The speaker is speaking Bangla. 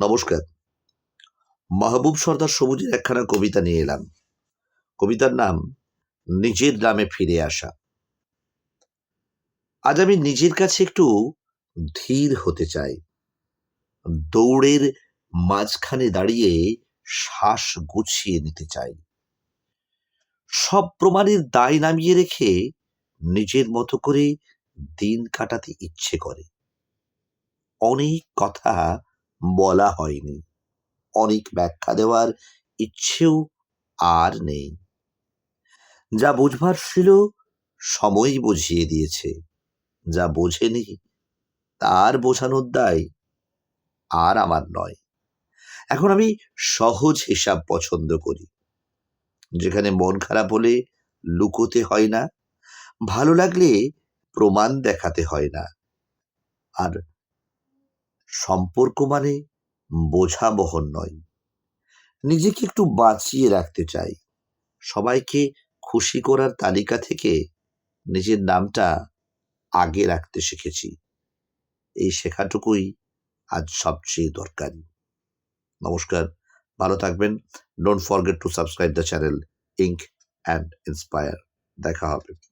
নমস্কার। মাহবুব সর্দার সবুজের একখানা কবিতা নিয়ে এলাম। কবিতার নাম, নিজের নামে ফিরে আসা। আজ আমি নিজের কাছে একটু ধীর হতে চাই। দৌড়ের মাঝখানে দাঁড়িয়ে শ্বাস গুছিয়ে নিতে চাই। সব প্রমাণের দায় নামিয়ে রেখে নিজের মতো করে দিন কাটাতে ইচ্ছে করে। অনেক কথা বলা হয়নি। অনেক ব্যাখ্যা দেওয়ার ইচ্ছেও আর নেই। যা বুঝবার ছিল সময় বুঝিয়ে দিয়েছে। যা বোঝেনি, তার বোঝানোর দায় আর আমার নয়। এখন আমি সহজ হিসাব পছন্দ করি। যেখানে মন খারাপ হলে লুকোতে হয় না, ভালো লাগলে প্রমাণ দেখাতে হয় না। আর সম্পর্ক মানে বোঝা বহন নয়। নিজেকে একটু বাঁচিয়ে রাখতে চাই। সবাইকে খুশি করার তালিকা থেকে নিজের নামটা আগে রাখতে শিখেছি। এই শেখাটুকুই আজ সবচেয়ে দরকারি। নমস্কার, ভালো থাকবেন। Don't forget to subscribe the channel ink and inspire দেখা হবে।